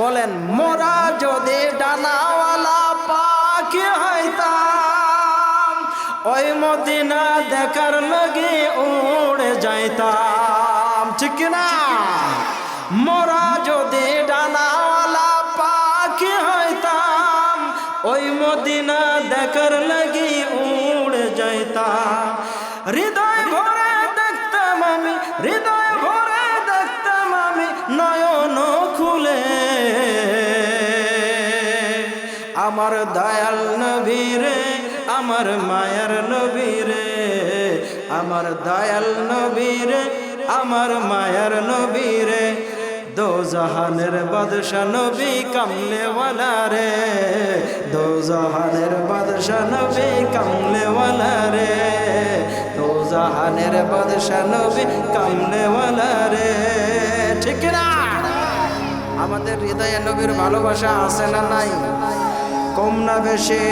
বলেন, মোরা যদি ডানাওয়ালা পাখি হইতাম, ওই মদিনা দেখার লগে উড়ে যাইতাম। ঠিক না মোরা যদি ডানাওয়ালা পাখি হইতাম, ওই মদিনা দেখার লাগি উড়ে যাইতাম। হৃদয় আমার দয়াল নবীরে আমার মায়ার নবীরে আমার দয়াল নবীরে আমার মায়ার নবীরে দো জাহানের বাদশা নবী কামলেওয়ালা রে। দো জাহানের বাদশা নবী কামলেওয়ালা রে। দো জাহানের বাদশা নবী কামলেওয়ালা রে। ঠিক না আমাদের হৃদয়ে নবীর ভালোবাসা আছে না নাই? কম না বেশি